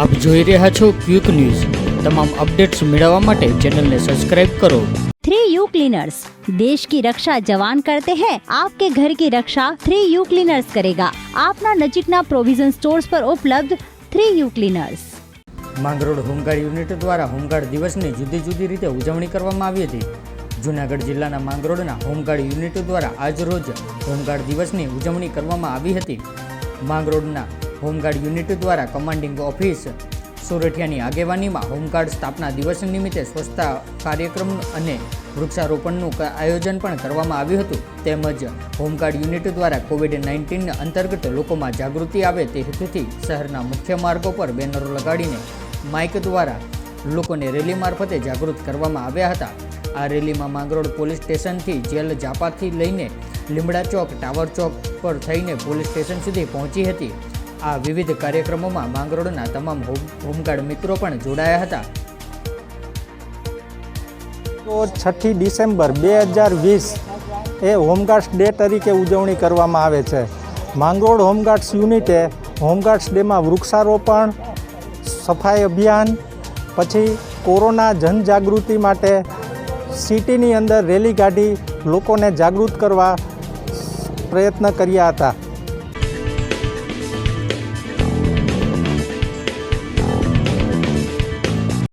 આપ જોઈ રહ્યા છો ક્વિક ન્યૂઝ તમામ અપડેટ્સ મેળવવા માટે ચેનલને સબસ્ક્રાઇબ કરો थ्री यू क्लीनर्स देश की रक्षा जवान करते हैं आपके घर की रक्षा थ्री यू क्लीनर्स करेगा આપના નજીકના પ્રોવિઝન સ્ટોર્સ પર ઉપલબ્ધ three U cleaners Mangrol home guard unit દ્વારા હોમગાર્ડ દિવસની જુદી જુદી રીતે ઉજવણી કરવામાં આવી હતી જૂનાગઢ જિલ્લાના માંગરોળના હોમગાર્ડ યુનિટ દ્વારા આજરોજ હોમગાર્ડ દિવસની ઉજવણી કરવામાં આવી હતી માંગરોળના હોમગાર્ડ યુનિટ દ્વારા કમાન્ડિંગ ઓફિસ સોરઠિયાની આગેવાનીમાં હોમગાર્ડ સ્થાપના દિવસ નિમિત્તે સ્વચ્છતા કાર્યક્રમ અને વૃક્ષારોપણનું આયોજન પણ કરવામાં આવ્યું હતું. તેમજ હોમગાર્ડ યુનિટ દ્વારા કોવિડ નાઇન્ટીન અંતર્ગત લોકોમાં જાગૃતિ આવે તે હેતુથી શહેરના મુખ્ય માર્ગો પર બેનરો લગાડીને માઇક દ્વારા લોકોને રેલી મારફતે જાગૃત કરવામાં આવ્યા હતા. આ રેલીમાં માંગરોળ પોલીસ સ્ટેશનથી જેલ જાપાથી લઈને લીમડા ચોક, ટાવર ચોક પર થઈને પોલીસ સ્ટેશન સુધી પહોંચી હતી. આ વિવિધ કાર્યક્રમોમાં માંગરોળના તમામ હોમ હોમગાર્ડ મિત્રો પણ જોડાયા હતા. તો છઠ્ઠી ડિસેમ્બર બે હજાર વીસ એ હોમગાર્ડ્સ ડે તરીકે ઉજવણી કરવામાં આવે છે. માંગરોળ હોમગાર્ડ્સ યુનિટે હોમગાર્ડ્સ ડેમાં વૃક્ષારોપણ, સફાઈ અભિયાન, પછી કોરોના જનજાગૃતિ માટે સિટીની અંદર રેલી કાઢી લોકોને જાગૃત કરવા પ્રયત્ન કર્યા હતા.